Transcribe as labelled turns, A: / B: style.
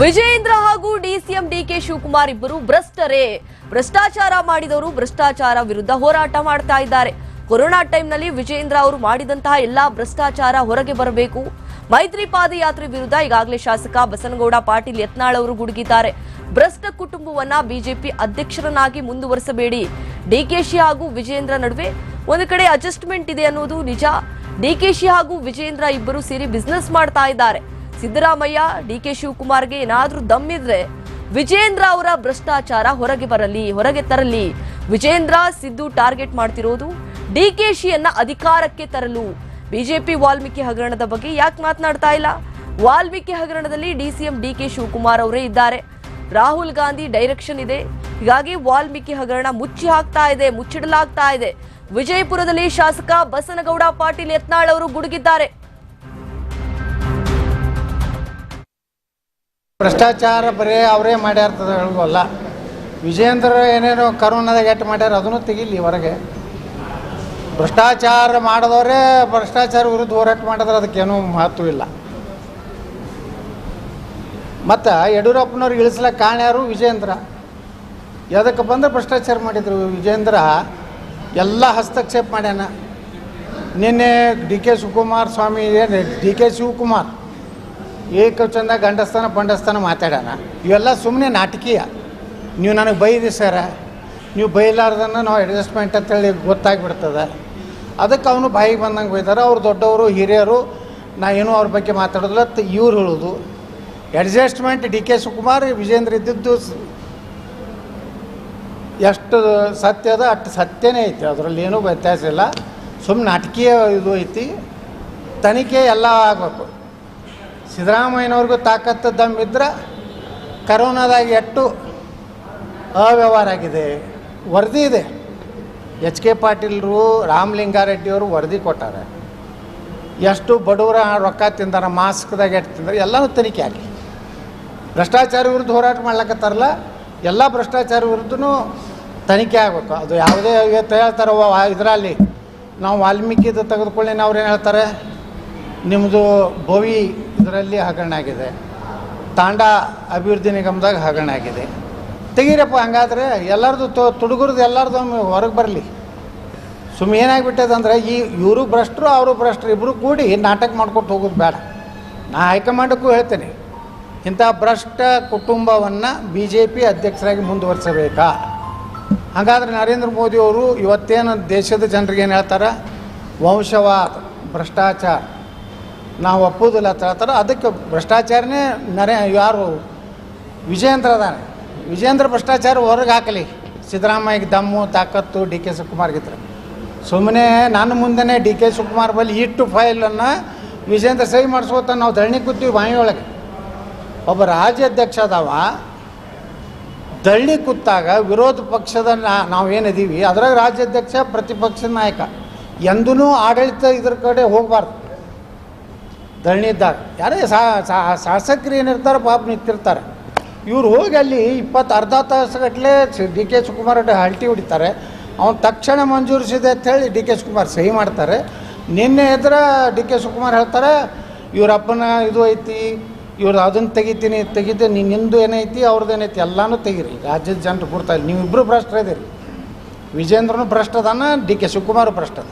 A: ವಿಜಯೇಂದ್ರ ಹಾಗೂ DCM DK Shivakumar ಇಬ್ಬರು ಭ್ರಷ್ಟರೇ. ಭ್ರಷ್ಟಾಚಾರ ಮಾಡಿದವರು ಭ್ರಷ್ಟಾಚಾರ ವಿರುದ್ಧ ಹೋರಾಟ ಮಾಡ್ತಾ ಇದ್ದಾರೆ. ಕೊರೋನಾ ಟೈಮ್ನಲ್ಲಿ ವಿಜಯೇಂದ್ರ ಅವರು ಮಾಡಿದಂತಹ ಎಲ್ಲಾ ಭ್ರಷ್ಟಾಚಾರ ಹೊರಗೆ ಬರಬೇಕು. ಮೈತ್ರಿ ಪಾದಯಾತ್ರೆ ವಿರುದ್ಧ ಈಗಾಗಲೇ ಶಾಸಕ ಬಸನಗೌಡ ಪಾಟೀಲ್ ಯತ್ನಾಳ್ ಅವರು ಗುಡುಗಿದ್ದಾರೆ. ಭ್ರಷ್ಟ ಕುಟುಂಬವನ್ನ ಬಿಜೆಪಿ ಅಧ್ಯಕ್ಷರನ್ನಾಗಿ ಮುಂದುವರಿಸಬೇಡಿ. ಡಿಕೆಶಿ ಹಾಗೂ ವಿಜಯೇಂದ್ರ ನಡುವೆ ಒಂದು ಕಡೆ ಅಡ್ಜಸ್ಟ್ಮೆಂಟ್ ಇದೆ ಅನ್ನೋದು ನಿಜ. ಡಿಕೆಶಿ ಹಾಗೂ ವಿಜಯೇಂದ್ರ ಇಬ್ಬರು ಸೇರಿ ಬಿಸ್ನೆಸ್ ಮಾಡ್ತಾ ಇದ್ದಾರೆ. ಸಿದ್ದರಾಮಯ್ಯ ಡಿಕೆ ಶಿವಕುಮಾರ್ಗೆ ಏನಾದರೂ ದಮ್ಮಿದ್ರೆ ವಿಜೇಂದ್ರ ಅವರ ಭ್ರಷ್ಟಾಚಾರ ಹೊರಗೆ ಬರಲಿ, ಹೊರಗೆ ತರಲಿ. ವಿಜೇಂದ್ರ, ಸಿದ್ದು ಟಾರ್ಗೆಟ್ ಮಾಡ್ತಿರೋದು ಡಿಕೆಶಿಯನ್ನ ಅಧಿಕಾರಕ್ಕೆ ತರಲು. ಬಿಜೆಪಿ ವಾಲ್ಮೀಕಿ ಹಗರಣದ ಬಗ್ಗೆ ಯಾಕೆ ಮಾತನಾಡ್ತಾ ಇಲ್ಲ? ವಾಲ್ಮೀಕಿ ಹಗರಣದಲ್ಲಿ ಡಿಸಿಎಂ ಡಿಕೆ ಶಿವಕುಮಾರ್ ಅವರೇ ಇದ್ದಾರೆ. ರಾಹುಲ್ ಗಾಂಧಿ ಡೈರೆಕ್ಷನ್ ಇದೆ. ಹೀಗಾಗಿ ವಾಲ್ಮೀಕಿ ಹಗರಣ ಮುಚ್ಚಿ ಹಾಕ್ತಾ ಇದೆ, ಮುಚ್ಚಿಡಲಾಗ್ತಾ ಇದೆ. ವಿಜಯಪುರದಲ್ಲಿ ಶಾಸಕ ಬಸನಗೌಡ ಪಾಟೀಲ್ ಯತ್ನಾಳ್ ಅವರು ಗುಡುಗಿದ್ದಾರೆ.
B: ಭ್ರಷ್ಟಾಚಾರ ಬರೀ ಅವರೇ ಮಾಡ್ಯಾರ್ತದ ಹೇಳುವಲ್ಲ ವಿಜೇಂದ್ರ ಏನೇನೋ ಕರೋನಾದಾಗ ಎಟ್ಟು ಮಾಡ್ಯಾರ ಅದನ್ನು ತೆಗಿಲಿ ಹೊರಗೆ. ಭ್ರಷ್ಟಾಚಾರ ಮಾಡಿದವರೇ ಭ್ರಷ್ಟಾಚಾರ ವಿರುದ್ಧ ಹೋರಾಟ ಮಾಡಿದ್ರೆ ಅದಕ್ಕೇನೂ ಮಹತ್ವ ಇಲ್ಲ. ಮತ್ತು ಯಡಿಯೂರಪ್ಪನವ್ರಿಗೆ ಇಳಿಸ್ಲಕ್ಕೆ ಕಾರಣ ಯಾರು? ವಿಜೇಂದ್ರ ಯಾವುದಕ್ಕೆ ಬಂದ್ರೆ ಭ್ರಷ್ಟಾಚಾರ ಮಾಡಿದರು? ವಿಜೇಂದ್ರ ಎಲ್ಲ ಹಸ್ತಕ್ಷೇಪ ಮಾಡ್ಯಾನ. ನಿನ್ನೆ ಡಿ ಕೆ ಶಿವಕುಮಾರ್ ಸ್ವಾಮಿ ಏನು ಡಿ ಕೆ ಶಿವಕುಮಾರ್ ಏಕವಚನದ ಗಂಡಸ್ಥಾನ ಪಂಡಸ್ಥಾನ ಮಾತಾಡೋಣ. ಇವೆಲ್ಲ ಸುಮ್ಮನೆ ನಾಟಕೀಯ. ನೀವು ನನಗೆ ಬೈದಿ ಸರ. ನೀವು ಬೈಲಾರ್ದನ್ನ ನಾವು ಅಡ್ಜಸ್ಟ್ಮೆಂಟ್ ಅಂತೇಳಿ ಗೊತ್ತಾಗ್ಬಿಡ್ತದೆ. ಅದಕ್ಕೆ ಅವನು ಬಾಯಿಗೆ ಬಂದಂಗೆ ಬೈತಾರೆ ಅವ್ರು ದೊಡ್ಡವರು, ಹಿರಿಯರು, ನಾ ಏನೂ ಅವ್ರ ಬಗ್ಗೆ ಮಾತಾಡೋದಿಲ್ಲ. ಇವ್ರು ಹೇಳೋದು. Adjustment D K Shivakumar, Vijayendra ಇದ್ದಿದ್ದು ಎಷ್ಟು ಸತ್ಯ ಅದ, ಅಷ್ಟು ಸತ್ಯನೇ ಐತಿ. ಅದರಲ್ಲಿ ಏನೂ ವ್ಯತ್ಯಾಸ ಇಲ್ಲ. ಸುಮ್ಮನೆ ನಾಟಕೀಯ ಇದು ಐತಿ. ತನಿಖೆ ಎಲ್ಲ ಆಗಬೇಕು. ಸಿದ್ದರಾಮಯ್ಯನವ್ರಿಗೂ ತಾಕತ್ತು ದಮ್ಮಿದ್ರೆ ಕರೋನಾದಾಗ ಎಷ್ಟು ಅವ್ಯವಹಾರ ಆಗಿದೆ. ವರದಿ ಇದೆ. ಎಚ್ ಕೆ ಪಾಟೀಲ್ರು, ರಾಮಲಿಂಗಾರೆಡ್ಡಿಯವರು ವರದಿ ಕೊಟ್ಟಾರೆ. ಎಷ್ಟು ಬಡವರ ರೊಕ್ಕ ತಿಂದಾರ, ಮಾಸ್ಕ್ದಾಗ ಎಷ್ಟು ತಿಂದಾರೆ, ಎಲ್ಲನೂ ತನಿಖೆ ಆಗಲಿ. ಭ್ರಷ್ಟಾಚಾರ ವಿರುದ್ಧ ಹೋರಾಟ ಮಾಡ್ಲಕತ್ತಾರಲ್ಲ, ಎಲ್ಲ ಭ್ರಷ್ಟಾಚಾರ ವಿರುದ್ಧನು ತನಿಖೆ ಆಗಬೇಕು. ಅದು ಯಾವುದೇ ಇವತ್ತು ಹೇಳ್ತಾರೆ ಇದರಲ್ಲಿ ನಾವು ವಾಲ್ಮೀಕಿದು ತೆಗೆದುಕೊಳ್ಳಿ ಅವ್ರು ಏನು ಹೇಳ್ತಾರೆ? ನಿಮ್ಮದು ಭವಿ ಇದರಲ್ಲಿ ಹಗರಣ ಆಗಿದೆ. ತಾಂಡ ಅಭಿವೃದ್ಧಿ ನಿಗಮದಾಗ ಹಗರಣ ಆಗಿದೆ. ತೆಗೀರಪ್ಪ, ಹಂಗಾದ್ರೆ ಎಲ್ಲರದು ತೊ, ತುಡುಗರದು ಎಲ್ಲರದು ಹೊರಗೆ ಬರಲಿ. ಸುಮ್ಮನೆ ಏನಾಗಿಬಿಟ್ಟದಂದ್ರೆ ಈ ಇವರು ಭ್ರಷ್ಟರು, ಅವರು ಭ್ರಷ್ಟರು ಇಬ್ಬರು ಕೂಡಿ ನಾಟಕ ಮಾಡ್ಕೊಟ್ಟು ಹೋಗೋದು ಬೇಡ. ನಾ ಹೈಕಮಾಂಡಕ್ಕೂ ಹೇಳ್ತೇನೆ, ಇಂಥ ಭ್ರಷ್ಟ ಕುಟುಂಬವನ್ನು ಬಿ ಜೆ ಪಿ ಅಧ್ಯಕ್ಷರಾಗಿ ಮುಂದುವರಿಸಬೇಕಾ? ಹಾಗಾದ್ರೆ ನರೇಂದ್ರ ಮೋದಿಯವರು ಇವತ್ತೇನು ದೇಶದ ಜನರಿಗೆ ಏನು ಹೇಳ್ತಾರೆ? ವಂಶವಾದ, ಭ್ರಷ್ಟಾಚಾರ. ನಾವು ಒಪ್ಪೋದಿಲ್ಲ ಅಂತ ಹೇಳ್ತಾರೆ. ಅದಕ್ಕೆ ಭ್ರಷ್ಟಾಚಾರನೇ ನರೇ ಯಾರು ವಿಜಯೇಂದ್ರ ಅದಾನೆ. ವಿಜಯೇಂದ್ರ ಭ್ರಷ್ಟಾಚಾರ ಹೊರಗೆ ಹಾಕಲಿ. ಸಿದ್ದರಾಮಯ್ಯಗೆ ದಮ್ಮು, ತಾಕತ್ತು, ಡಿ ಕೆ ಶಿವಕುಮಾರ್ಗಿದ್ರೆ ಸುಮ್ಮನೆ ನನ್ನ ಮುಂದೆನೇ ಡಿ ಕೆ ಶಿವಕುಮಾರ್ ಬಳಿ ಇಟ್ಟು ಫೈಲನ್ನು ವಿಜೇಂದ್ರ ಸಹಿ ಮಾಡಿಸ್ಕೋತ ನಾವು ಧರಣಿ ಕೂತೀವಿ ಬಾಯಿಯೊಳಗೆ ಒಬ್ಬ ರಾಜ್ಯಾಧ್ಯಕ್ಷ ಅದಾವ. ದಳ್ಳಿ ಕೂತಾಗ ವಿರೋಧ ಪಕ್ಷದ ನಾ- ನಾವೇನಿದ್ದೀವಿ ಅದರಾಗ ರಾಜ್ಯಾಧ್ಯಕ್ಷ ಪ್ರತಿಪಕ್ಷದ ನಾಯಕ. ಎಂದೂ ಆಡಳಿತ ಇದ್ರ ಕಡೆ ಹೋಗಬಾರ್ದು. ಧರಣಿ ಯಾರೇ ಶಾಸಕರು ಏನಿರ್ತಾರೆ ಪಾಪ ನಿಂತಿರ್ತಾರೆ. ಇವ್ರು ಹೋಗಿ ಅಲ್ಲಿ ಇಪ್ಪತ್ತು ಅರ್ಧ ತಾಸುಗಟ್ಟಲೆ ಡಿ ಕೆ ಶಿವಕುಮಾರ್ ಹಲ್ಟಿ ಹೊಡಿತಾರೆ. ಅವ್ನು ತಕ್ಷಣ ಮಂಜೂರಿಸಿದೆ ಅಂತೇಳಿ ಡಿ ಕೆ ಶಿವಕುಮಾರ್ ಸಹಿ ಮಾಡ್ತಾರೆ. ನಿನ್ನೆ ಎದ್ರ ಡಿ ಕೆ ಶಿವಕುಮಾರ್ ಹೇಳ್ತಾರೆ ಇವ್ರ ಅಪ್ಪನ ಇದು ಐತಿ ಇವ್ರು ಅದನ್ನು ತೆಗಿತೀನಿ ತೆಗಿತೀನಿ ನೀನು ನಿಂದು ಏನೈತಿ ಅವ್ರದ್ದು ಏನೈತಿ, ಎಲ್ಲನೂ ತೆಗೀರಿ. ರಾಜ್ಯದ ಜನರು ಕೊಡ್ತಾ ಇಲ್ಲ. ನೀವಿಬ್ಬರು ಭ್ರಷ್ಟರಿದ್ದೀರಿ ವಿಜೇಂದ್ರನು ಭ್ರಷ್ಟದಾನ, ಡಿ ಕೆ ಶಿವಕುಮಾರ್ ಭ್ರಷ್ಟದ